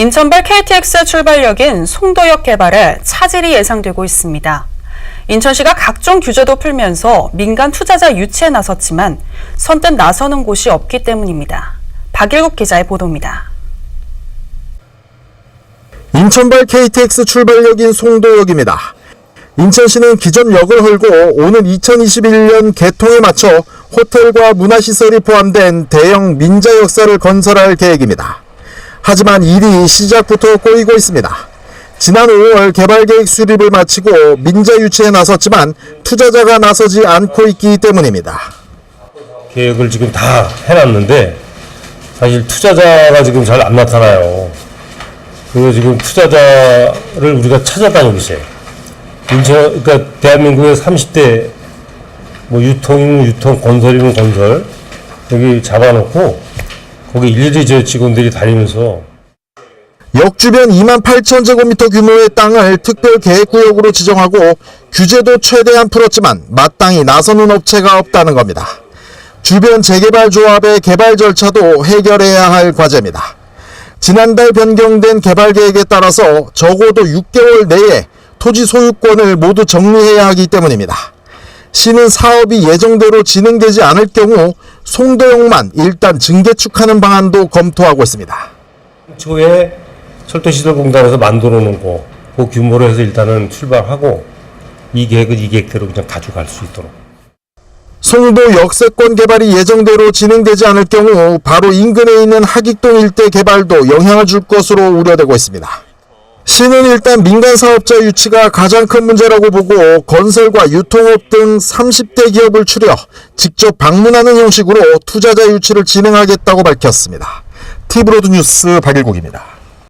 인천발 KTX 출발역인 송도역 개발에 차질이 예상되고 있습니다. 인천시가 각종 규제도 풀면서 민간 투자자 유치에 나섰지만 선뜻 나서는 곳이 없기 때문입니다. 박일국 기자의 보도입니다. 인천발 KTX 출발역인 송도역입니다. 인천시는 기존 역을 헐고 오는 2021년 개통에 맞춰 호텔과 문화시설이 포함된 대형 민자 역사를 건설할 계획입니다. 하지만 일이 시작부터 꼬이고 있습니다. 지난 5월 개발계획 수립을 마치고 민자 유치에 나섰지만 투자자가 나서지 않고 있기 때문입니다. 계획을 지금 다 해놨는데 사실 투자자가 지금 잘 안 나타나요. 그리고 지금 투자자를 우리가 찾아다니고 있어요. 인천, 그러니까 대한민국의 30대 뭐 유통이면 유통, 건설이면 건설 여기 잡아놓고 거기 일일이 저 직원들이 다니면서 역 주변 2만 8천 제곱미터 규모의 땅을 특별 계획구역으로 지정하고 규제도 최대한 풀었지만 마땅히 나서는 업체가 없다는 겁니다. 주변 재개발 조합의 개발 절차도 해결해야 할 과제입니다. 지난달 변경된 개발 계획에 따라서 적어도 6개월 내에 토지 소유권을 모두 정리해야 하기 때문입니다. 시는 사업이 예정대로 진행되지 않을 경우 송도역만 일단 증개축하는 방안도 검토하고 있습니다. 초에 철도시설공단에서 만들어 놓은 거, 그 규모로 해서 일단은 출발하고 이 계획은 이 계획대로 그냥 가져갈 수 있도록. 송도 역세권 개발이 예정대로 진행되지 않을 경우 바로 인근에 있는 하익동 일대 개발도 영향을 줄 것으로 우려되고 있습니다. 시는 일단 민간 사업자 유치가 가장 큰 문제라고 보고 건설과 유통업 등 30대 기업을 추려 직접 방문하는 형식으로 투자자 유치를 진행하겠다고 밝혔습니다. 티브로드 뉴스 박일국입니다.